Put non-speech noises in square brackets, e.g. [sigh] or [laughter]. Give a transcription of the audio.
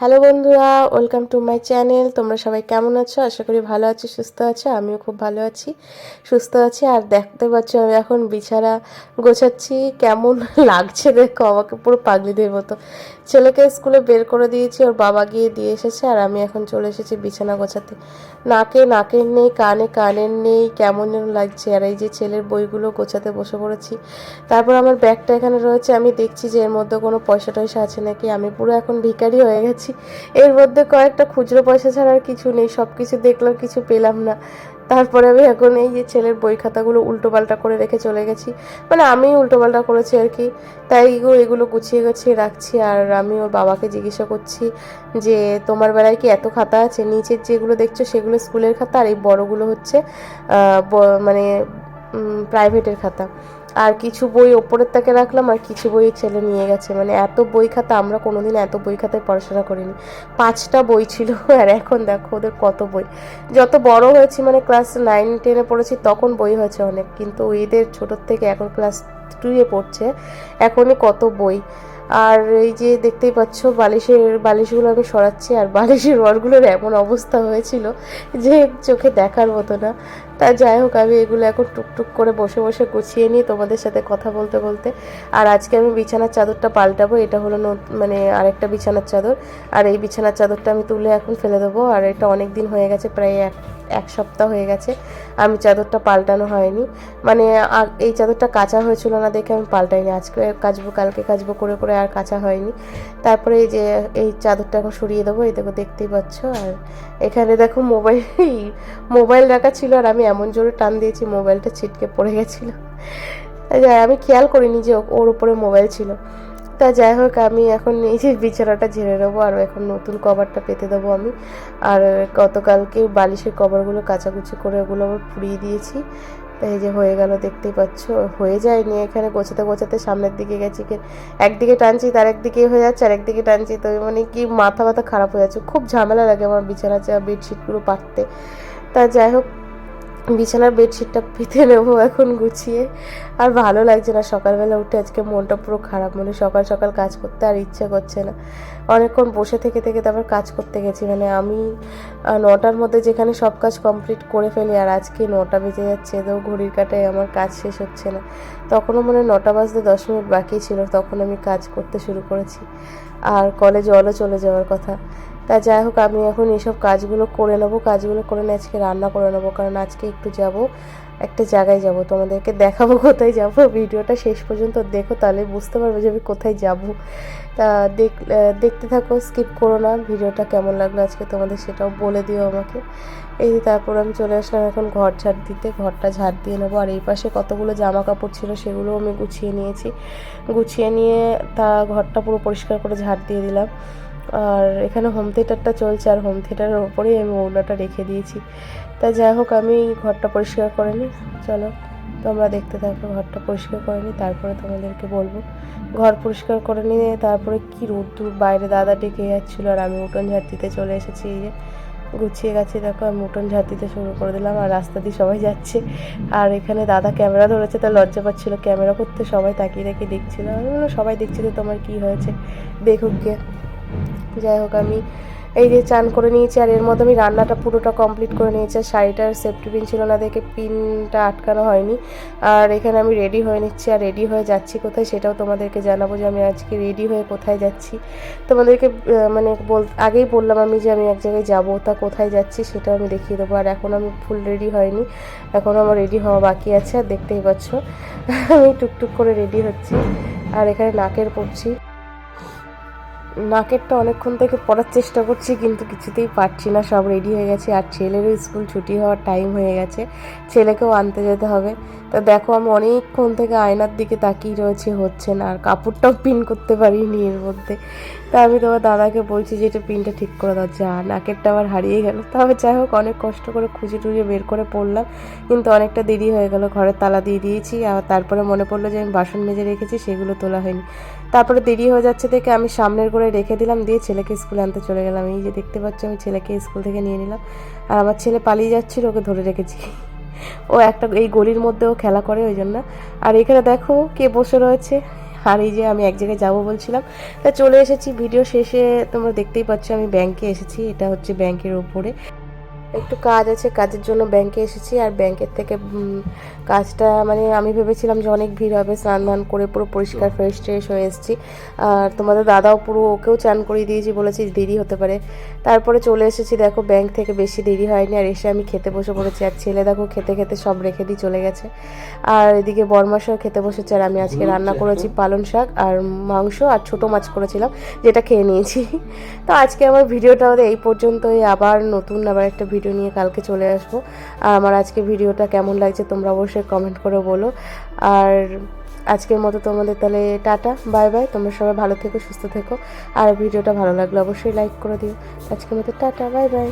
Hello বন্ধুরা, welcome to my channel. তোমরা সবাই কেমন আছো? আশা করি ভালো আছো, সুস্থ আছো, আমিও খুব ভালো আছি, সুস্থ আছি। আর দেখতে পাচ্ছ, আমি এখন বিছানা গোছাচ্ছি। কেমন [laughs] লাগছে দেখো, আমাকে পুরো পাগলিদের মতো। ছেলেকে স্কুলে বের করে দিয়েছি, ওর বাবা গিয়ে দিয়ে এসেছে আর আমি এখন চলে এসেছি বিছানা গোছাতে। নাকে নাকের নেই, কানে কানের নেই, কেমন যেন লাগছে। আর এই যে ছেলের বইগুলো গোছাতে বসে পড়েছি, তারপর আমার ব্যাগটা এখানে রয়েছে। আমি দেখছি যে এর মধ্যে কোনো পয়সা টয়সা আছে নাকি? আমি পুরো এখন ভিখারি হয়ে গেছি। এর মধ্যে কয়েকটা খুচরো পয়সা ছাড়া আর কিছু নেই সব কিছু দেখলাম, কিছু পেলাম না। তারপরে আমি এখন এই যে ছেলের বই খাতাগুলো উল্টোপাল্টা করে রেখে চলে গেছি। মানে আমি উল্টোপাল্টা করেছি আর কি। তাই এগুলো গুছিয়ে গুছিয়ে রাখছি আর আমি ওর বাবাকে জিজ্ঞাসা করছি যে, তোমার বেলায় কি এত খাতা আছে? নিচের যেগুলো দেখছ সেগুলো স্কুলের খাতা আর এই বড়গুলো হচ্ছে মানে প্রাইভেটের খাতা। আর কিছু বই ওপরের তাকে রাখলাম, আর কিছু বই ছেলে নিয়ে গেছে। মানে এত বই খাতা, আমরা কোনোদিন এত বই খাতায় পড়াশোনা করিনি। পাঁচটা বই ছিল, আর এখন দেখো ওদের কত বই। যত বড় হয়েছি মানে ক্লাস নাইন টেনে পড়েছি, তখন বই হয়েছে অনেক। কিন্তু এদের ছোটোর থেকে এখন ক্লাস টুয়ে পড়ছে, এখনই কত বই। আর এই যে দেখতেই পাচ্ছ, বালিশের, বালিশগুলো আমি সরাচ্ছি, আর বালিশের রডগুলোর এমন অবস্থা হয়েছিল যে চোখে দেখার মতো না। তা যাই হোক, আমি এগুলো এখন টুকটুক করে বসে বসে গুছিয়ে নিই তোমাদের সাথে কথা বলতে বলতে। আর আজকে আমি বিছানার চাদরটা পাল্টাবো, এটা হলো মানে আরেকটা বিছানার চাদর। আর এই বিছানার চাদরটা আমি তুলে এখন ফেলে দেবো, আর এটা অনেক দিন হয়ে গেছে, প্রায় এক এক সপ্তাহ হয়ে গেছে, আমি চাদরটা পাল্টানো হয়নি। মানে এই চাদরটা কাঁচা হয়েছিল না দেখে আমি পাল্টাইনি। আজকে কাচবো, কালকে কাচবো, করে করে আর কাঁচা হয়নি। তারপরে এই যে এই চাদরটা এখন সরিয়ে দেবো, এই দেখো দেখতেই পাচ্ছ। আর এখানে দেখো মোবাইল মোবাইল রাখা ছিল আর আমি এমন জোরে টান দিয়েছি, মোবাইলটা ছিটকে পড়ে গেছিল। আমি খেয়াল করিনি যে ওর উপরে মোবাইল ছিল। তা যাই হোক, আমি এখন এই যে বিছানাটা ঝেড়ে নেব আর এখন নতুন কভারটা পেতে দেবো আমি। আর গতকালকে বালিশের কভারগুলো কাচাকুচি করে ওগুলো আবার পুড়িয়ে দিয়েছি। এই যে হয়ে গেল, দেখতেই পাচ্ছ। হয়ে যায়নি এখানে, গোছাতে গোছাতে সামনের দিকে গেছি। একদিকে টানছি, তার একদিকে হয়ে যাচ্ছে, আর একদিকে টানছি। তো মানে কি মাথা ব্যথা খারাপ হয়ে যাচ্ছে। খুব ঝামেলা লাগে আমার বিছানা, চা বেডশিটগুলো পাততে তা যাই হোক বিছানার বেডশিটটা পেতে নেব এখন গুছিয়ে। আর ভালো লাগছে না, সকালবেলা উঠে আজকে মনটা পুরো খারাপ মানে সকাল সকাল কাজ করতে আর ইচ্ছে করছে না। অনেকক্ষণ বসে থেকে থেকে তারপর কাজ করতে গেছি মানে আমি নটার মধ্যে যেখানে সব কাজ কমপ্লিট করে ফেলি, আর আজকে নটা বেজে যাচ্ছে তো ঘড়ির কাটায় আমার কাজ শেষ হচ্ছে না। তখনও মানে নটা বাজতে দশ মিনিট বাকি ছিল, তখন আমি কাজ করতে শুরু করেছি। আর কলেজ জলও চলে যাওয়ার কথা। তা যাই হোক, আমি এখন এইসব কাজগুলো করে নেব, কাজগুলো করে নিয়ে আজকে রান্না করে নেব, কারণ আজকে একটু যাব। একটা জায়গায় যাব, তোমাদেরকে দেখাবো কোথায় যাব, ভিডিওটা শেষ পর্যন্ত দেখো, তাহলে বুঝতে পারবে যে আমি কোথায় যাব। তা দেখ দেখতে থাকো স্কিপ করো না, ভিডিওটা কেমন লাগল আজকে তোমাদের সেটাও বলে দিও আমাকে। এই তারপর আমি চলে আসলাম এখন ঘর ঝাড় দিতে, ঘরটা ঝাড় দিয়ে নেব, আর এই পাশে কতগুলো জামা কাপড় ছিল সেগুলোও আমি গুছিয়ে নিয়েছি। গুছিয়ে নিয়ে তা ঘরটা পুরো পরিষ্কার করে ঝাড় দিয়ে দিলাম। আর এখানে হোম থিয়েটারটা চলছে, আর হোম থিয়েটারের ওপরেই আমি ওড়নাটা রেখে দিয়েছি। তা যাই হোক, আমি ঘরটা পরিষ্কার করে নিই। চলো, তোমরা দেখতে থাকো, ঘরটা পরিষ্কার করে নিই, তারপরে তোমাদেরকে বলব। ঘর পরিষ্কার করে নিয়ে তারপরে কি রোদ্দুর, বাইরে দাদা ডেকে যাচ্ছিল, আর আমি উঠোন ঝাড় দিতে চলে এসেছি, এই যে গুছিয়ে গেছি, দেখো আমি উঠোন ঝাড় দিতে শুরু করে দিলাম, আর রাস্তা দিয়ে সবাই যাচ্ছে। আর এখানে দাদা ক্যামেরা ধরেছে তা লজ্জা পাচ্ছিলো, ক্যামেরা করতে সবাই তাকিয়ে তাকিয়ে দেখছিল। সবাই দেখছিল তোমার কি হয়েছে, দেখুক গে। যাই হোক, আমি এই যে চান করে নিয়েছি আর এর মধ্যে আমি রান্নাটা পুরোটা কমপ্লিট করে নিয়েছি। আর শাড়িটার সেফটি পিন ছিল না দেখে পিনটা আটকানো হয়নি। আর এখানে আমি রেডি হয়ে নিচ্ছি। আর রেডি হয়ে যাচ্ছি কোথায় সেটাও তোমাদেরকে জানাব যে আমি আজকে রেডি হয়ে কোথায় যাচ্ছি। তোমাদেরকে মানে বল, আগেই বললাম আমি যে আমি এক জায়গায় যাব, তা কোথায় যাচ্ছি সেটাও আমি দেখিয়ে দেবো। আর এখন আমি ফুল রেডি হয়নি। এখন আমার রেডি হওয়া বাকি আছে, আর দেখতেই পাচ্ছ, আমি টুকটুক করে রেডি হচ্ছি। আর এখানে নাকের পড়ছি। নাকেরটা অনেকক্ষণ থেকে পড়ার চেষ্টা করছি, কিন্তু কিছুতেই পারছি না। সব রেডি হয়ে গেছে। আর ছেলেরও স্কুল ছুটি হওয়ার টাইম হয়ে গেছে। ছেলেকেও আনতে যেতে হবে। তা দেখো, আমি অনেকক্ষণ থেকে আয়নার দিকে তাকিয়ে রয়েছে, হচ্ছে না। আর কাপড়টাও পিন করতে পারিনি এর মধ্যে। তা আমি তোমার দাদাকে বলছি যে, এটা পিনটা ঠিক করে দাও। যা, নাকেরটা আবার হারিয়ে গেল। তবে যাই হোক, অনেক কষ্ট করে খুঁজে টুজে বের করে পড়লাম। কিন্তু অনেকটা দেরি হয়ে গেল। ঘরে তালা দিয়ে দিয়েছি। আর তারপরে মনে পড়ল যে, আমি বাসন মেজে রেখেছি, সেগুলো তোলা হয়নি। তারপরে দেরি হয়ে যাচ্ছে দেখে আমি সামনের করে রেখে দিলাম, দিয়ে ছেলেকে স্কুলে আনতে চলে গেলাম। এই যে দেখতে পাচ্ছ, আমি ছেলেকে স্কুল থেকে নিয়ে নিলাম। আর আমার ছেলে পালিয়ে যাচ্ছিল, ওকে ধরে রেখেছি। ও একটা, এই গলির মধ্যে ও খেলা করে ওই জন্য। আর এখানে দেখো কে বসে রয়েছে। আর এই যে আমি এক জায়গায় যাব বলছিলাম। তা চলে এসেছি, ভিডিও শেষে তোমরা দেখতেই পাচ্ছ আমি ব্যাংকে এসেছি। এটা হচ্ছে ব্যাংকের উপরে। একটু কাজ আছে কাজের জন্য ব্যাংকে এসেছি আর ব্যাংকের থেকে কাজটা মানে আমি ভেবেছিলাম যে অনেক ভিড় হবে স্নান ধান করে পুরো পরিষ্কার ফ্রেশ ট্রেশ হয়ে এসেছি। আর তোমাদের দাদাও পুরো ওকেও চান করিয়ে দিয়েছি বলেছি দেরি হতে পারে। তারপরে চলে এসেছি দেখো ব্যাংক থেকে বেশি দেরি হয়নি আর এসে আমি খেতে বসে পড়েছি। আর ছেলে দেখো খেতে খেতে সব রেখে দিয়ে চলে গেছে। আর এদিকে বরমাসাও খেতে বসেছে আর আমি আজকে রান্না করেছি পালং শাক আর মাংস আর ছোটো মাছ করেছিলাম যেটা খেয়ে নিয়েছি। [laughs] তো আজকে আমার ভিডিওটা আমাদের এই পর্যন্তই আবার নতুন আবার একটা ভিডিও নিয়ে কালকে চলে আসব। আর আমার আজকে ভিডিওটা কেমন লাগছে তোমরা অবশ্যই কমেন্ট করে বলো। আর আজকের মতো তোমাদের তাহলে টাটা বাই বাই তোমরা সবাই ভালো থেকো, সুস্থ থেকো। আর ভিডিওটা ভালো লাগলে অবশ্যই লাইক করে দিও। আজকের মতো টাটা বাই বাই